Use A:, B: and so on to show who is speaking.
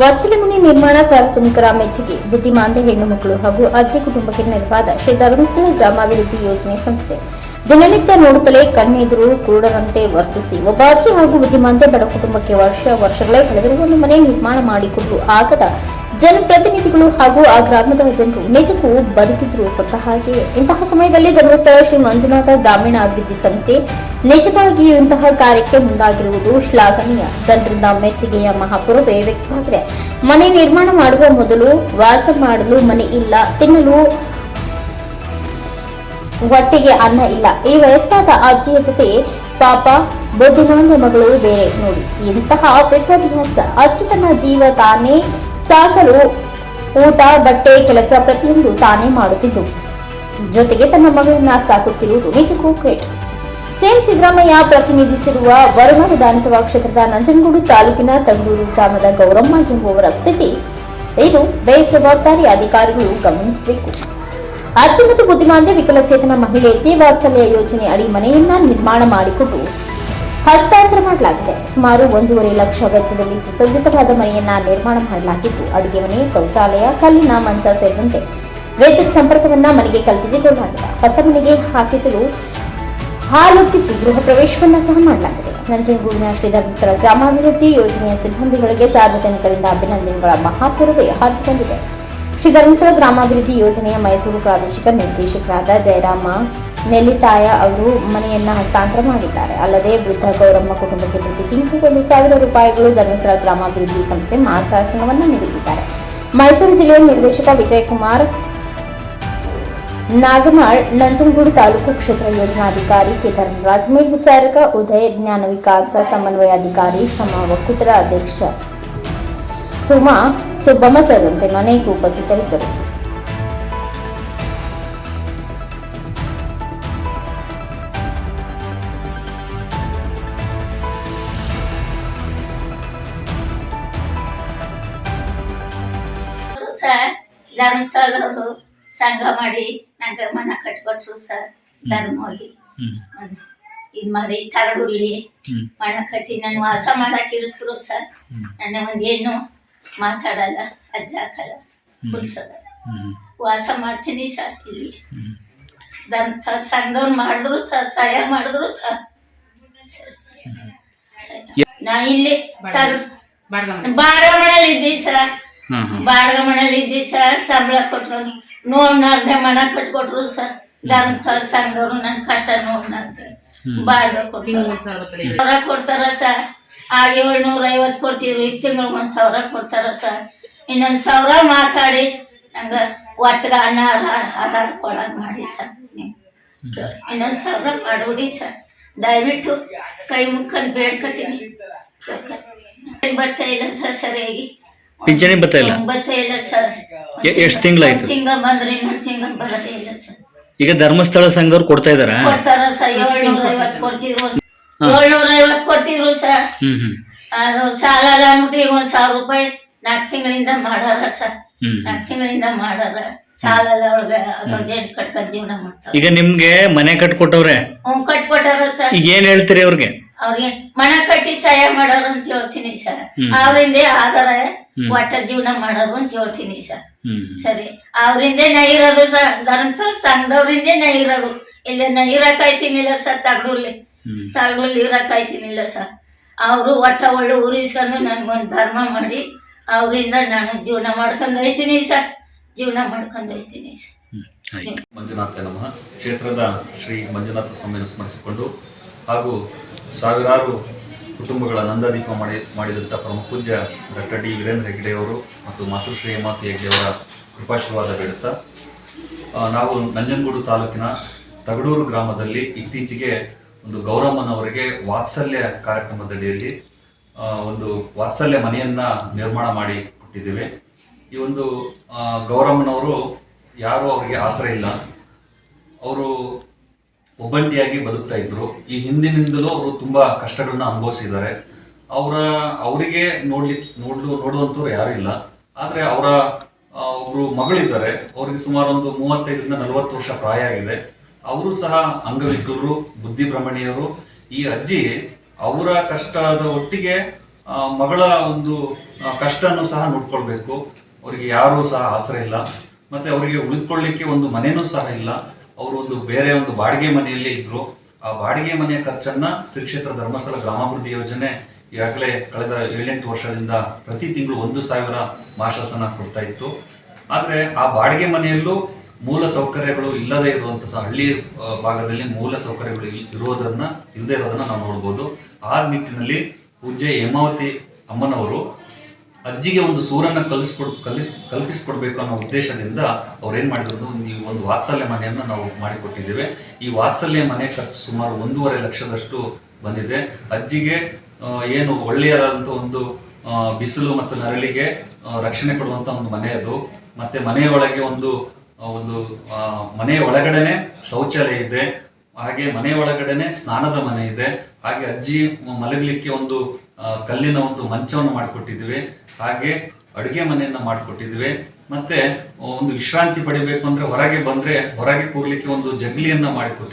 A: ವಾತ್ಸಲ್ಯ ಮನೆ ನಿರ್ಮಾಣ ಸಾರ್ವಜನಿಕರ ಮೆಚ್ಚುಗೆ ಬುದ್ಧಿಮಾಂದ ಹೆಣ್ಣು ಮಕ್ಕಳು ಹಾಗೂ ಅಜ್ಜಿ ಕುಟುಂಬಕ್ಕೆ ನೆರವಾದ ಶ್ರೀ ಧರ್ಮಸ್ಥಳ ಗ್ರಾಮಾಭಿವೃದ್ಧಿ ಯೋಜನೆ ಸಂಸ್ಥೆ. ದಿನನಿತ್ಯ ನೋಡುತ್ತಲೇ ಕಣ್ಣೆದುರು ಕುರುಡರಂತೆ ವರ್ತಿಸಿ, ಒಬ್ಬ ಅಜ್ಜಿ ಹಾಗೂ ಬುದ್ಧಿಮಾಂದೆ ಬಡ ಕುಟುಂಬಕ್ಕೆ ವರ್ಷ ವರ್ಷಗಳೇ ಕಳೆದರೂ ಒಂದು ಮನೆ ನಿರ್ಮಾಣ ಮಾಡಿಕೊಂಡು ಆಗದ ಜನಪ್ರತಿನಿಧಿಗಳು ಹಾಗೂ ಆ ಗ್ರಾಮದ ಜನರು ನಿಜಕ್ಕೂ ಬದುಕಿದ್ರು ಸತ್ತ ಹಾಗೆ. ಇಂತಹ ಸಮಯದಲ್ಲಿ ಧರ್ಮಸ್ಥಳ ಶ್ರೀ ಮಂಜುನಾಥ ಗ್ರಾಮೀಣ ಅಭಿವೃದ್ಧಿ ಸಂಸ್ಥೆ ನಿಜವಾಗಿಯೂ ಇಂತಹ ಕಾರ್ಯಕ್ಕೆ ಮುಂದಾಗಿರುವುದು ಶ್ಲಾಘನೀಯ. ಜನರಿಂದ ಮೆಚ್ಚುಗೆಯ ಮಹಾಪುರವೇ ವ್ಯಕ್ತವಾಗಿದೆ. ಮನೆ ನಿರ್ಮಾಣ ಮಾಡುವ ಮೊದಲು ವಾಸ ಮಾಡಲು ಮನೆ ಇಲ್ಲ, ತಿನ್ನಲು ಹೊಟ್ಟೆಗೆ ಅನ್ನ ಇಲ್ಲ. ಈ ವಯಸ್ಸಾದ ಅಜ್ಜಿಯ ಜೊತೆ ಪಾಪ ಬುದ್ಧಿಮಾಂದ್ಯ ಮಗಳು ಬೇರೆ ನೋಡಿ. ಇಂತಹ ವಿಪರ್ಯಾಸ ಅಚ್ಚುತನ ಜೀವ ತಾನೇ ಸಾಕಲು ಊಟ, ಬಟ್ಟೆ, ಕೆಲಸ ಪ್ರತಿಯೊಂದು ತಾನೇ ಮಾಡುತ್ತಿದ್ದು. ಜೊತೆಗೆ ತನ್ನ ಮಗಳನ್ನ ಸಾಕುತ್ತಿರುವುದು ನಿಜಕ್ಕೂ ಗ್ರೇಟ್ ಸಿಎಂ ಸಿದ್ದರಾಮಯ್ಯ ಪ್ರತಿನಿಧಿಸಿರುವ ವರುಣ ವಿಧಾನಸಭಾ ಕ್ಷೇತ್ರದ ನಂಜನಗೂಡು ತಾಲೂಕಿನ ತಂಗೂರು ಗ್ರಾಮದ ಗೌರಮ್ಮ ಎಂಬುವರ ಸ್ಥಿತಿ. ಇದು ಬೇಜವಾಬ್ದಾರಿ ಅಧಿಕಾರಿಗಳು ಗಮನಿಸಬೇಕು. ಅಜ್ಜಿ ಮತ್ತು ಬುದ್ಧಿಮಾಂದ್ಯ ವಿಕಲಚೇತನ ಮಹಿಳೆಯರಿಗೆ ವಾತ್ಸಲ್ಯ ಯೋಜನೆ ಅಡಿ ಮನೆಯನ್ನ ನಿರ್ಮಾಣ ಮಾಡಿಕೊಟ್ಟು ಹಸ್ತಾಂತರ ಮಾಡಲಾಗಿದೆ. ಸುಮಾರು ಒಂದೂವರೆ ಲಕ್ಷ ವೆಚ್ಚದಲ್ಲಿ ಸುಸಜ್ಜಿತವಾದ ಮನೆಯನ್ನ ನಿರ್ಮಾಣ ಮಾಡಲಾಗಿದ್ದು, ಅಡುಗೆ ಮನೆ, ಶೌಚಾಲಯ, ಕಲ್ಲಿನ ಮಂಚ ಸೇರಿದಂತೆ ವಿದ್ಯುತ್ ಸಂಪರ್ಕವನ್ನ ಮನೆಗೆ ಕಲ್ಪಿಸಿಕೊಳ್ಳಲಾಗಿದೆ ಹೊಸ ಮನೆಗೆ ಹಾಕಿಸಲು ಹಾಲೊತ್ತಿಸಿ ಗೃಹ ಪ್ರವೇಶವನ್ನ ಸಹ ಮಾಡಲಾಗಿದೆ. ನಂಜನಗೂಡಿನ ಶ್ರೀ ಧರ್ಮಸ್ಥಳ ಗ್ರಾಮಾಭಿವೃದ್ಧಿ ಯೋಜನೆಯ ಸಿಬ್ಬಂದಿಗಳಿಗೆ ಸಾರ್ವಜನಿಕರಿಂದ ಅಭಿನಂದನೆಗಳ ಮಹಾಪೂರ್ವೇ ಹಾಕಿಕೊಂಡಿದೆ ಶ್ರೀ ಧರ್ಮಸ್ಥಳ ಗ್ರಾಮಾಭಿವೃದ್ಧಿ ಯೋಜನೆಯ ಮೈಸೂರು ಪ್ರಾದೇಶಿಕ ನಿರ್ದೇಶಕರಾದ ಜಯರಾಮ ನೆಲ್ಲಿತಾಯ ಅವರು ಮನೆಯನ್ನ ಹಸ್ತಾಂತರ ಮಾಡಿದ್ದಾರೆ. ಅಲ್ಲದೆ ವೃದ್ಧ ಗೌರಮ್ಮ ಕುಟುಂಬಕ್ಕೆ ಪ್ರತಿ ತಿಂಗಳಿಗೆ ಒಂದು ಸಾವಿರ ರೂಪಾಯಿಗಳು ಧರ್ಮಸ್ಥಳ ಗ್ರಾಮಾಭಿವೃದ್ಧಿ ಸಂಸ್ಥೆ ಮಾಸಾಸನವನ್ನು ನೀಡುತ್ತಿದ್ದಾರೆ. ಮೈಸೂರು ಜಿಲ್ಲೆಯ ನಿರ್ದೇಶಕ ವಿಜಯಕುಮಾರ್ ನಾಗನಾಳ್ ನಂಜನಗೂಡು ತಾಲೂಕು ಕ್ಷೇತ್ರ ಯೋಜನಾಧಿಕಾರಿ ಕೆ ಧರ್ಮರಾಜ್ ಮೇಲ್ವಿಚಾರಕ ಉದಯ, ಜ್ಞಾನ ವಿಕಾಸ ಸಮನ್ವಯಾಧಿಕಾರಿ ಶ್ರಮ ಒಕ್ಕೂಟದ ಅಧ್ಯಕ್ಷ ಸುಮಾ ಸುಬ್ಬಮ್ಮ ಸೇರಿದಂತೆ ಅನೇಕ ಉಪಸ್ಥಿತರಿದ್ದರು.
B: ಸರ್ ಧರ್ಮಸ್ಥಳದವರು ಸಂಘ ಮಾಡಿ ನಂಗೆ ಮನ ಕಟ್ಕೊಟ್ರು ಸರ್ ಧರ್ಮ ಹೋಗಿ.
C: ಇದ್
B: ಇದು ಮಾಡಿ ತರಡುಲ್ಲಿ
C: ಹ್ಮ್.
B: ಮಣ ಕಟ್ಟಿ ನಾನು ವಾಸ ಮಾಡಕ್ ಇರಿಸ್ರು ಸರ್. ನನ್ನ ಒಂದು ಹೆಣ್ಣು ಮಾತಾಡಲ್ಲ ಅಜ್ಜ ಹಾಕಲ್ಲ
C: ಹ್ಮ್.
B: ಕುಂತದ. ವಾಸ ಮಾಡ್ತೀನಿ ಸರ್ ಇಲ್ಲಿ. ಸಂಘದವ್ರು ಮಾಡಿದ್ರು ಸರ್ ಸಹಾಯ ಮಾಡಿದ್ರು ಸರ್ ನಾ ಇಲ್ಲಿ ತರ್ ಬಾಡಿಗೆ ಮನೇಲಿ ಇದ್ದೀವಿ ಸರ್ ಬಾಡಿಗೆ ಮನೇಲಿ ಇದ್ದೀವಿ ಸರ್ ಸಂಬಳ ಕೊಟ್ಕೊಂಡು ನೋಡ್ನಾರ್ದೆ ಮನ ಕಟ್ಕೊಟ್ರು ಸರ್ ಧರ್ಮಸ್ಥಳ ಸಂಘವ್ರು ನನ್ನ ಕಷ್ಟ ನೋಡ್ನಾರ್ದೆ
C: ಅಂತ
B: ಬಾಡಿಗೆ ಕೊಡ್ತಾರೆ. ಸಾವಿರ ಕೊಡ್ತಾರ ಸರ್ ಆಗ ಏಳ್ನೂರ ಐವತ್ತು ಕೊಡ್ತೀವಿ. ಈಗ ತಿಂಗಳಿಗೆ ಒಂದು ಸಾವಿರ ಕೊಡ್ತಾರ ಸರ್. ಇನ್ನೊಂದು ಸಾವಿರ ಮಾತಾಡಿ. ನಂಗೆ ಒಟ್ಟಿಗೆ ಅನ್ನ ಆಧಾರ ಕೊಡೋದು ಮಾಡಿ ಸರ್ ನೀವು. ಇನ್ನೊಂದು ಸಾವಿರ ಮಾಡ್ಬಿಡಿ ಸರ್. ದಯವಿಟ್ಟು ಕೈ ಮುಕ್ಕಂದು ಬೇಡ್ಕೊತೀನಿ. ಬರ್ತಾ ಇಲ್ಲ ಸರ್ ಸರಿಯಾಗಿ.
C: ಪಿಂಚಣಿ ಬರ್ತಾ ಇಲ್ಲ?
B: ಬರ್ತಾ ಇಲ್ಲ ಸರ್.
C: ಎಷ್ಟು ತಿಂಗ್ಳಾಯ್ತು?
B: ತಿಂಗಳ ಬಂದ್ರೆ ಇನ್ನೊಂದು ತಿಂಗಳ ಬರೋದೇ ಇಲ್ಲ ಸರ್.
C: ಈಗ ಧರ್ಮಸ್ಥಳ ಸಂಘವ್ರು ಕೊಡ್ತಾ ಇದಾರಾ?
B: ಕೊಡ್ತಾರ ಸರ್. ಏಳ್ನೂರ ಐವತ್ತು ಕೊಡ್ತಿದ್ರು
C: ಹಾ.
B: ಏಳ್ನೂರ ಐವತ್ತು ಕೊಡ್ತಿದ್ರು ಸರ್. ಅದು ಸಾಲ ಅಂದ್ಬಿಟ್ಟು ಈಗ ಒಂದ್ ಸಾವಿರ ರೂಪಾಯಿ ನಾಕ್ ತಿಂಗಳಿಂದ ಮಾಡಾರ ಸರ್.
C: ನಾಕ್
B: ನಾಲ್ಕು ತಿಂಗಳಿಂದ ಮಾಡಾರ ಸಾಲ ಒಳಗ ಒಳಗೆ ಅದೊಂದು ಎಂಟು ಕಟ್ಕೊಂಡ್ ಜೀವನ ಮಾಡ್ತಾರೆ.
C: ಈಗ ನಿಮ್ಗೆ ಮನೆ ಕಟ್ಕೊಟ್ಟವ್ರೆ?
B: ಹ್ಞೂ ಕಟ್ಕೊಟ್ಟಾರ ಸರ್.
C: ಈಗ ಏನ್ ಹೇಳ್ತೀರಿ ಅವ್ರಿಗೆ?
B: ಅವ್ರಿಗೆ ಮನೆ ಕಟ್ಟಿ ಸಹಾಯ ಮಾಡೋರು ಅಂತ ಹೇಳ್ತೀನಿ ಸರ್. ಅವ್ರಿಂದ ಆಧಾರ ಒಟ್ಟ ಜೀವನ ಮಾಡೋದು ಅಂತ ಹೇಳ್ತೀನಿ ಸರ್. ಸರಿ. ಅವರಿಂದೇ ನಾ ಇರೋದು ಸರ್. ಧರ್ಮಸ್ಥಳ ಸಂಘದವ್ರಿಂದೇ ನಾ ಇರೋದು. ಇಲ್ಲಿ ನಾ ಇರಕಾಯ್ತೀನಿಲ್ಲ ಸರ್ ತಗಡೂರ್ಲಿ.
C: ಹ್ಮ್.
B: ಇರಕ್ಕೆ ಆಯ್ತಿನಿಲ್ಲ ಸರ್. ಅವರು ಒಟ್ಟ ಒಳ್ಳೆ ಊರಿಸ್ಕೊಂಡು ನನಗೊಂದು ಧರ್ಮ ಮಾಡಿ ಅವರಿಂದ ನಾನು ಜೀವನ ಮಾಡ್ಕೊಂಡು ಹೋಯ್ತೀನಿ ಸರ್. ಜೀವನ ಮಾಡ್ಕೊಂಡು ಹೋಯ್ತೀನಿ ಸರ್.
D: ಮಂಜುನಾಥ ನಮಃ. ಕ್ಷೇತ್ರದ ಶ್ರೀ ಮಂಜುನಾಥ ಸ್ವಾಮಿಯನ್ನು ಸ್ಮರಿಸಿಕೊಂಡು ಹಾಗೂ ಸಾವಿರಾರು ಕುಟುಂಬಗಳ ನಂದಾದೀಪ ಮಾಡಿ ಮಾಡಿದಂಥ ಪ್ರಮುಖ ಪೂಜ್ಯ ಡಾಕ್ಟರ್ ಡಿ ವೀರೇಂದ್ರ ಹೆಗ್ಡೆಯವರು ಮತ್ತು ಮಾತೃಶ್ರೀ ಹೇಮಾವತಿ ಹೆಗ್ಡೆಯವರ ಕೃಪಾಶೀರ್ವಾದ ಬೇಡುತ್ತಾ ಆ, ನಾವು ನಂಜನಗೂಡು ತಾಲೂಕಿನ ತಗಡೂರು ಗ್ರಾಮದಲ್ಲಿ ಇತ್ತೀಚೆಗೆ ಒಂದು ಗೌರಮ್ಮನವರಿಗೆ ವಾತ್ಸಲ್ಯ ಕಾರ್ಯಕ್ರಮದಡಿಯಲ್ಲಿ ಒಂದು ವಾತ್ಸಲ್ಯ ಮನೆಯನ್ನ ನಿರ್ಮಾಣ ಮಾಡಿ ಕೊಟ್ಟಿದ್ದೇವೆ. ಈ ಒಂದು ಗೌರಮ್ಮನವರು ಯಾರು ಅವರಿಗೆ ಆಸರೆ ಇಲ್ಲ. ಅವರು ಒಬ್ಬಂಟಿಯಾಗಿ ಬದುಕ್ತಾ ಇದ್ರು. ಈ ಹಿಂದಿನಿಂದಲೂ ಅವರು ತುಂಬಾ ಕಷ್ಟಗಳನ್ನ ಅನುಭವಿಸಿದ್ದಾರೆ. ಅವರ, ಅವರಿಗೆ ನೋಡ್ಲಿಕ್ಕೆ ನೋಡ್ಲು ನೋಡುವಂಥವ್ರು ಯಾರೂ ಇಲ್ಲ. ಆದರೆ ಅವರ ಒಬ್ಬರು ಮಗಳಿದ್ದಾರೆ. ಅವ್ರಿಗೆ ಸುಮಾರು ಒಂದು ಮೂವತ್ತೈದರಿಂದ ನಲವತ್ತು ವರ್ಷ ಪ್ರಾಯ ಆಗಿದೆ. ಅವರು ಸಹ ಅಂಗವಿಕಲರು, ಬುದ್ಧಿಭ್ರಮಣೀಯರು. ಈ ಅಜ್ಜಿ ಅವರ ಕಷ್ಟದ ಒಟ್ಟಿಗೆ ಮಗಳ ಒಂದು ಕಷ್ಟ ಕಷ್ಟನೂ ಸಹ ನೋಡ್ಕೊಳ್ಬೇಕು. ಅವರಿಗೆ ಯಾರೂ ಸಹ ಆಸರೆ ಇಲ್ಲ. ಮತ್ತೆ ಅವರಿಗೆ ಉಳಿದುಕೊಳ್ಳಿಕ್ಕೆ ಒಂದು ಮನೆಯೂ ಸಹ ಇಲ್ಲ. ಅವರು ಒಂದು ಬೇರೆ ಒಂದು ಬಾಡಿಗೆ ಮನೆಯಲ್ಲೇ ಇದ್ರು. ಆ ಬಾಡಿಗೆ ಮನೆಯ ಖರ್ಚನ್ನ ಶ್ರೀ ಕ್ಷೇತ್ರ ಧರ್ಮಸ್ಥಳ ಗ್ರಾಮಾಭಿವೃದ್ಧಿ ಯೋಜನೆ ಈಗಾಗಲೇ ಕಳೆದ ಏಳೆಂಟು ವರ್ಷದಿಂದ ಪ್ರತಿ ತಿಂಗಳು ಒಂದು ಸಾವಿರ ಮಾಶಾಸನ ಕೊಡ್ತಾ ಇತ್ತು. ಆದರೆ ಆ ಬಾಡಿಗೆ ಮನೆಯಲ್ಲೂ ಮೂಲ ಸೌಕರ್ಯಗಳು ಇಲ್ಲದೆ ಇರುವಂಥ ಹಳ್ಳಿ ಭಾಗದಲ್ಲಿ ಮೂಲ ಸೌಕರ್ಯಗಳು ಇರೋದನ್ನ ಇಲ್ಲದೆ ಇರೋದನ್ನ ನಾವು ನೋಡ್ಬೋದು. ಆ ನಿಟ್ಟಿನಲ್ಲಿ ಪೂಜ್ಯ ಹೇಮಾವತಿ ಅಮ್ಮನವರು ಅಜ್ಜಿಗೆ ಒಂದು ಸೂರನ್ನ ಕಲಿಸ್ಕೊಡ್ ಕಲಿ ಕಲ್ಪಿಸ್ಕೊಡ್ಬೇಕು ಅನ್ನೋ ಉದ್ದೇಶದಿಂದ ಅವ್ರು ಏನು ಮಾಡಿದ್ರು ಈ ಒಂದು ವಾತ್ಸಲ್ಯ ಮನೆಯನ್ನು ನಾವು ಮಾಡಿಕೊಟ್ಟಿದ್ದೇವೆ. ಈ ವಾತ್ಸಲ್ಯ ಮನೆ ಖರ್ಚು ಸುಮಾರು ಒಂದೂವರೆ ಲಕ್ಷದಷ್ಟು ಬಂದಿದೆ. ಅಜ್ಜಿಗೆ ಏನು ಒಳ್ಳೆಯದಾದಂಥ ಒಂದು ಬಿಸಿಲು ಮತ್ತು ನರಳಿಗೆ ರಕ್ಷಣೆ ಕೊಡುವಂಥ ಒಂದು ಮನೆ ಅದು. ಮತ್ತೆ ಮನೆಯೊಳಗೆ ಒಂದು ಒಂದು ಮನೆಯ ಒಳಗಡೆನೆ ಶೌಚಾಲಯ ಇದೆ. ಹಾಗೆ ಮನೆಯ ಒಳಗಡೆನೆ ಸ್ನಾನದ ಮನೆ ಇದೆ. ಹಾಗೆ ಅಜ್ಜಿ ಮಲಗಲಿಕ್ಕೆ ಒಂದು ಕಲ್ಲಿನ ಒಂದು ಮಂಚವನ್ನು ಮಾಡಿಕೊಟ್ಟಿದ್ವಿ ಹಾಗೆ ಅಡುಗೆ ಮನೆಯನ್ನ ಮಾಡಿಕೊಟ್ಟಿದ್ವಿ ಮತ್ತೆ ಒಂದು ವಿಶ್ರಾಂತಿ ಪಡಿಬೇಕು ಅಂದ್ರೆ ಹೊರಗೆ ಬಂದ್ರೆ, ಹೊರಗೆ ಕೂರ್ಲಿಕ್ಕೆ ಒಂದು ಜಗ್ಲಿಯನ್ನ ಮಾಡಿಕೊಟ್ಟಿದ್ವಿ